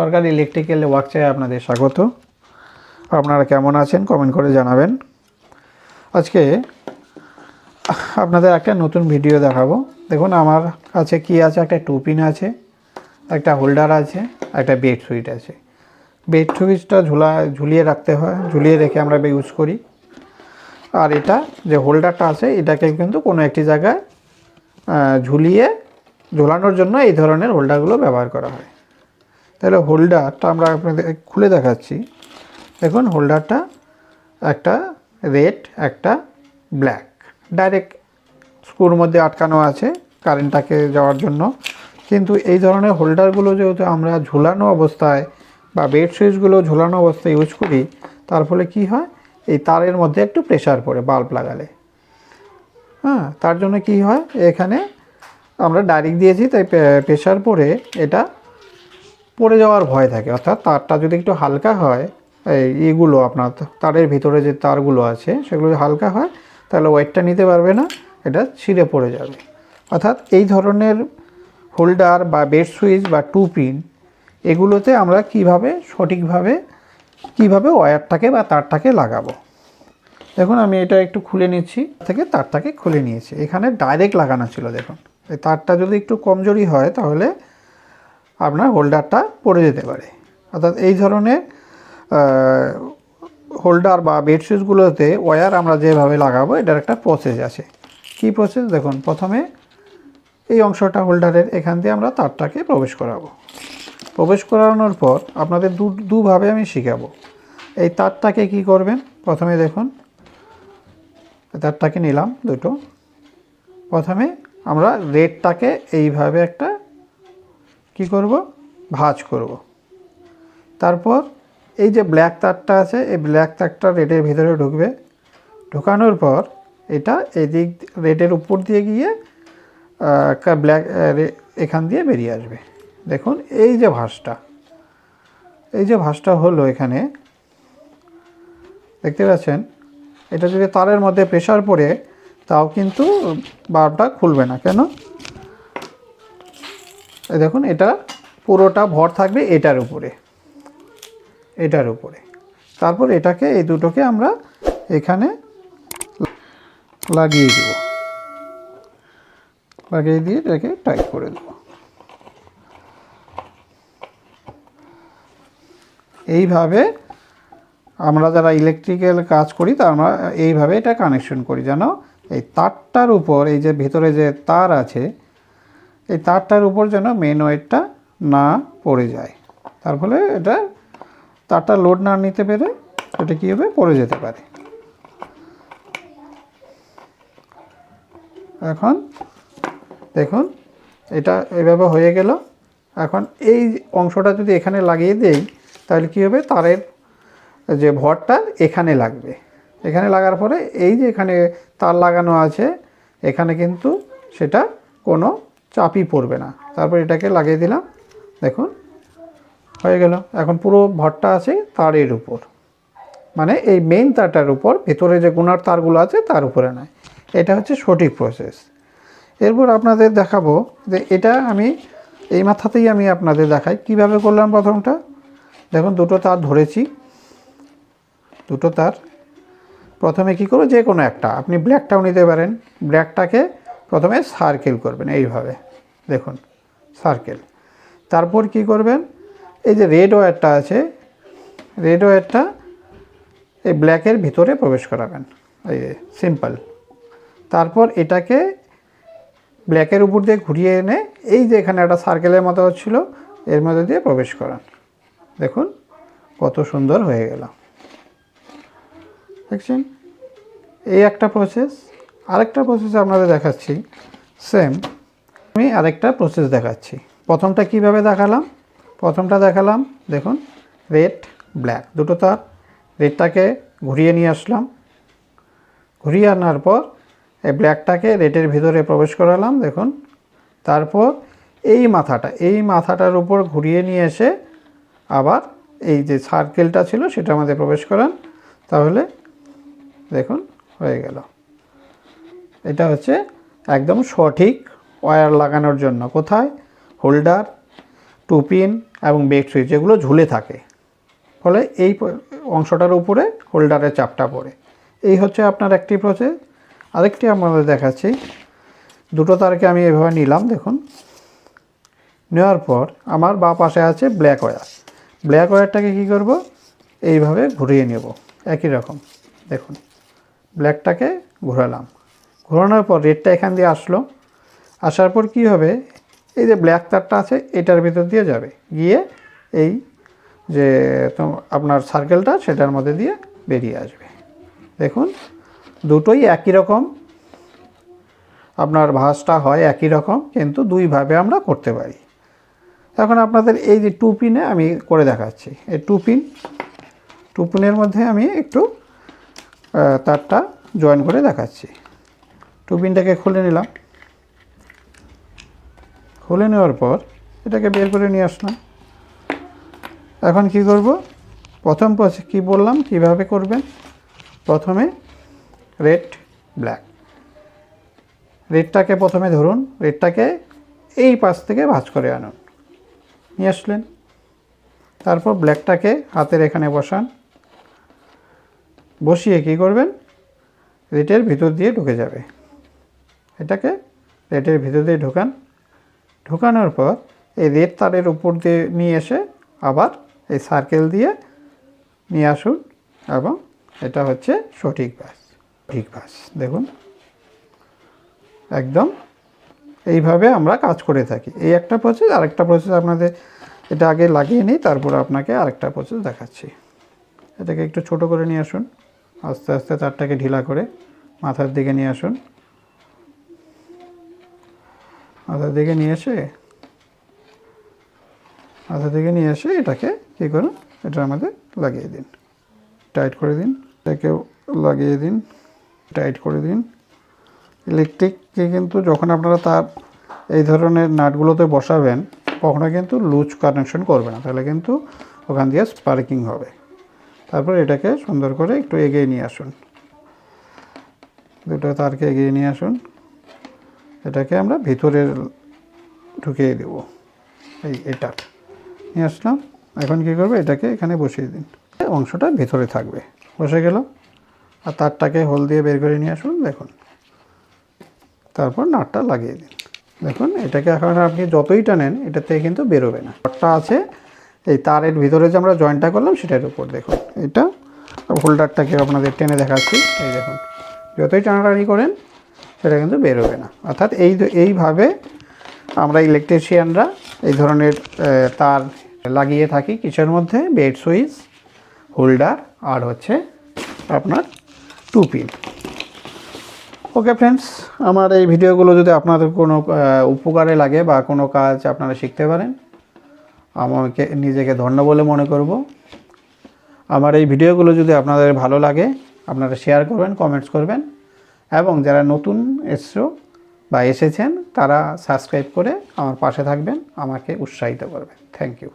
সরকারি ইলেকট্রিক্যাল ওয়ার্কচায় আপনাদের স্বাগত। আপনারা কেমন আছেন কমেন্ট করে জানাবেন। আজকে আপনাদের একটা নতুন ভিডিও দেখাবো। দেখুন আমার কাছে কি আছে? একটা টুপিন আছে, একটা হোল্ডার আছে, একটা বেড সুইট আছে। বেড সুইচটা ঝুলা, ঝুলিয়ে রাখতে হয়, ঝুলিয়ে রেখে আমরা ইউজ করি। আর এটা যে হোল্ডারটা আছে, এটাকে কিন্তু কোনো একটি জায়গায় ঝুলিয়ে, ঝোলানোর জন্য এই ধরনের হোল্ডারগুলো ব্যবহার করা হয়। তাহলে হোল্ডারটা আমরা আপনাদের খুলে দেখাচ্ছি। দেখুন, হোল্ডারটা একটা রেড, একটা ব্ল্যাক। ডাইরেক্ট স্ক্রুর মধ্যে আটকানো আছে কারেন্টটাকে যাওয়ার জন্য। কিন্তু এই ধরনের হোল্ডারগুলো যেহেতু আমরা ঝুলানো অবস্থায় বা বেড সুইচগুলো ঝুলানো অবস্থায় ইউজ করি, তার ফলে কি হয়? এই তারের মধ্যে একটু প্রেশার পড়ে বাল্ব লাগালে। হ্যাঁ তার জন্য কি হয়? এখানে আমরা ডাইরেক্ট দিয়েছি, তাই প্রেশার পড়ে এটা পড়ে যাওয়ার ভয় থাকে। অর্থাৎ তারটা যদি একটু হালকা হয়, এই ইগুলো আপনার তারের ভিতরে যে তারগুলো আছে, সেগুলো যদি হালকা হয়, তাহলে ওয়েটটা নিতে পারবে না, এটা ছিঁড়ে পড়ে যাবে। অর্থাৎ এই ধরনের হোল্ডার বা বেড সুইচ বা টু পিন, এগুলোতে আমরা কীভাবে, সঠিকভাবে, কীভাবে ওয়্যারটাকে বা তারটাকে লাগাবো? দেখুন, আমি এটা একটু খুলে নিচ্ছি, থেকে তারটাকে খুলে নিয়েছি। এখানে ডাইরেক্ট লাগানো ছিল, দেখুন। এই তারটা যদি একটু কমজোরি হয়, তাহলে আপনার হোল্ডারটা পড়ে যেতে পারে। অর্থাৎ এই ধরনের হোল্ডার বা বেড সুইচগুলোতে ওয়্যার আমরা যেভাবে লাগাবো, এটার একটা প্রসেস আছে। কি প্রসেস দেখুন, প্রথমে এই অংশটা হোল্ডারের এখান দিয়ে আমরা তারটাকে প্রবেশ করাবো। প্রবেশ করানোর পর আপনাদের দু, দুভাবে আমি শেখাবো। এই তারটাকে কি করবেন? প্রথমে দেখুন তারটাকে নিলাম দুটো। প্রথমে আমরা রেডটাকে এইভাবে একটা কি করব? ভাঁজ করব। তারপর এই যে ব্ল্যাক তারটা আছে, এই ব্ল্যাক তারটা রেডের ভিতরে ঢুকবে। ঢোকানোর পর এটা এদিক রেডের উপর দিয়ে গিয়ে ব্ল্যাক এখান দিয়ে বেরিয়ে আসবে। দেখুন, এই যে ভাঁজটা, এই যে ভাঁজটা হলো এখানে। দেখতে পাচ্ছেন? এটা যদি তারের মধ্যে প্রেশার পড়ে, তাও কিন্তু বাল্বটা খুলবে না। কেন? দেখুন, এটা পুরোটা ভর থাকবে এটার উপরে এটার উপরে। তারপর এটাকে, এই দুটোকে আমরা এখানে লাগিয়ে দেব। লাগিয়ে দিয়ে এটাকে টাইট করে দেব। এইভাবে আমরা যারা ইলেকট্রিক্যাল কাজ করি, তা আমরা এইভাবে এটা কানেকশন করি। যেন এই তারটার উপর, এই যে ভেতরে যে তার আছে এই তারটার উপর যেন মেন ওয়েটটা না পড়ে যায়। তার ফলে এটা তারটা লোড না নিতে পেরে এটা কী হবে? পড়ে যেতে পারে। এখন দেখুন, এটা এভাবে হয়ে গেল। এখন এই অংশটা যদি এখানে লাগিয়ে দেই, তাহলে কী হবে? তারের যে ভরটা এখানে লাগবে। এখানে লাগার পরে এই যে এখানে তার লাগানো আছে, এখানে কিন্তু সেটা কোনো চাপই পড়বে না। তারপর এটাকে লাগিয়ে দিলাম। দেখুন, হয়ে গেল। এখন পুরো ভরটা আছে তারের উপর। মানে এই মেইন তারটার উপর, ভেতরে যে গুনার তারগুলো আছে তার উপরে নয়। এটা হচ্ছে সঠিক প্রসেস এরপর আপনাদের দেখাবো যে এটা আমি, এই মাথাতেই আমি আপনাদের দেখাই। কীভাবে করলাম প্রথমটা? দেখুন, দুটো তার ধরেছি। দুটো তার। প্রথমে কি করব? যে কোনো একটা। আপনি ব্ল্যাকটাও নিতে পারেন। ব্ল্যাকটাকে প্রথমে সার্কেল করবেন, এইভাবে। দেখুন সার্কেল তারপর কি করবেন? এই যে রেড ওয়্যারটা আছে রেড ওয়্যারটা এই ব্ল্যাকের ভিতরে প্রবেশ করাবেন। এই সিম্পল তারপর এটাকে ব্ল্যাকের উপর দিয়ে ঘুরিয়ে এনে এই যে এখানে একটা সার্কেলের মতো হচ্ছিল এর মধ্যে দিয়ে প্রবেশ করান। দেখুন, কত সুন্দর হয়ে গেল। দেখছেন? এই একটা প্রসেস আরেকটা প্রসেস আপনাদের দেখাচ্ছি। সেম আমি আরেকটা প্রসেস দেখাচ্ছি। প্রথমটা কীভাবে দেখালাম? প্রথমটা দেখালাম, দেখুন রেড ব্ল্যাক দুটো তার। রেডটাকে ঘুরিয়ে নিয়ে আসলাম। ঘুরিয়ে আনার পর এই ব্ল্যাকটাকে রেডের ভিতরে প্রবেশ করালাম, দেখুন। তারপর এই মাথাটা, এই মাথাটার উপর ঘুরিয়ে নিয়ে এসে আবার এই যে সার্কেলটা ছিল, সেটা আমাদের প্রবেশ করান। তাহলে, দেখুন, হয়ে গেল। এটা হচ্ছে একদম সঠিক ওয়্যার লাগানোর জন্য। কোথায়? হোল্ডার টু পিন এবং বেড সুইচ যেগুলো ঝুলে থাকে। ফলে এই অংশটার উপরে হোল্ডারের চাপটা পড়ে। এই হচ্ছে আপনার একটি প্রসেস আরেকটি আমাদের দেখাচ্ছি। দুটো তারকে আমি এভাবে নিলাম, দেখুন। নেওয়ার পর আমার বা পাশে আছে ব্ল্যাক ওয়্যার। ব্ল্যাক ওয়্যারটাকে কী করব? এইভাবে ঘুরিয়ে নেব। একই রকম। দেখুন, ব্ল্যাকটাকে ঘোরালাম। ঘোরানোর পর রেডটা এখান দিয়ে আসলো। আসার পর কি হবে? এই যে ব্ল্যাক তারটা আছে, এটার ভিতর দিয়ে যাবে। গিয়ে এই যে আপনার সার্কেলটা সেটার মধ্যে দিয়ে বেরিয়ে আসবে। দেখুন, দুটোই একই রকম। আপনার ভাঁজটা হয় একই রকম, কিন্তু দুইভাবে আমরা করতে পারি। এখন আপনাদের এই যে টু পিনে আমি করে দেখাচ্ছি। এই টু পিন টু পিনের মধ্যে আমি একটু তারটা জয়েন করে দেখাচ্ছি। টু পিনটাকে খুলে নিলাম। খুলে নেওয়ার পর এটাকে বের করে নিয়ে আসলাম। এখন কি করব? প্রথম কী বললাম? কীভাবে করবেন? প্রথমে রেড, ব্ল্যাক। রেডটাকে প্রথমে ধরুন, রেডটাকে এই পাশ থেকে ভাজ করে আনুন। নিয়ে আসলেন। তারপর ব্ল্যাকটাকে হাতের এখানে বসান। বসিয়ে কি করবেন? রেটের ভিতর দিয়ে ঢুকে যাবে। এটাকে রেটের ভিতর দিয়ে ঢোকান। ঢোকানোর পর এই রেড তারের উপর দিয়ে নিয়ে এসে আবার এই সার্কেল দিয়ে নিয়ে আসুন এবং এটা হচ্ছে সঠিক বাস ঠিক ব্যাস। দেখুন, একদম এইভাবে আমরা কাজ করে থাকি। এই একটা প্রসেস আরেকটা প্রসেস আপনাদের এটা আগে লাগিয়ে নিই, তারপর আপনাকে আরেকটা প্রসেস দেখাচ্ছি। এটাকে একটু ছোট করে নিয়ে আসুন। আস্তে আস্তে তারটাকে ঢিলা করে মাথার দিকে নিয়ে আসুন। মাথার দিকে নিয়ে এসে মাথার দিকে নিয়ে এসে এটাকে কী করুন, এটা আমাদের লাগিয়ে দিন। টাইট করে দিন, এটাকেও লাগিয়ে দিন টাইট করে দিন। ইলেকট্রিককে কিন্তু যখন আপনারা তার এই ধরনের নাটগুলোতে বসাবেন, কখনো কিন্তু লুজ কানেকশন করবে না, তাহলে কিন্তু ওখান দিয়ে স্পার্কিং হবে। তারপর এটাকে সুন্দর করে একটু এগিয়ে নিয়ে আসুন। দুটো তারকে এগিয়ে নিয়ে আসুন। এটাকে আমরা ভিতরের ঢুকিয়ে দেব। এই, এটা। নিয়ে আসলাম। এখন কী করবে? এটাকে এখানে বসিয়ে দিন। অংশটা ভিতরে থাকবে। বসে গেল। আর তারটাকে হোল দিয়ে বের করে নিয়ে আসুন, দেখুন। তারপর নাটটা লাগিয়ে দিন। দেখুন, এটাকে এখন আপনি যতই টানেন এটা থেকে কিন্তু বেরোবে না। নাটটা আছে। এই তারের ভিতরে যে আমরা জয়েন্টটা করলাম, সেটার উপর দেখুন। এটা। হোল্ডারটাকে আপনাদের টেনে দেখাচ্ছি। এই দেখুন। যতই টানাটানি করেন সেটা কিন্তু বেরোবে না। অর্থাৎ এই এইভাবে আমরা ইলেকট্রিশিয়ানরা এই ধরনের তার লাগিয়ে থাকি কিসের মধ্যে বেড সুইচ হোল্ডার আর হচ্ছে আপনার টু পিন ওকে ফ্রেন্ডস আমার এই ভিডিওগুলো যদি আপনাদের কোনো উপকারে লাগে বা কোনো কাজ আপনারা শিখতে পারেন, আমাকে, নিজেকে ধন্য বলে মনে করব। আমার এই ভিডিওগুলো যদি আপনাদের ভালো লাগে, আপনারা শেয়ার করবেন কমেন্টস করবেন। এবং যারা নতুন এসছো বা এসেছেন, তারা সাবস্ক্রাইব করে আমার পাশে থাকবেন, আমাকে উৎসাহিত করবেন। Thank you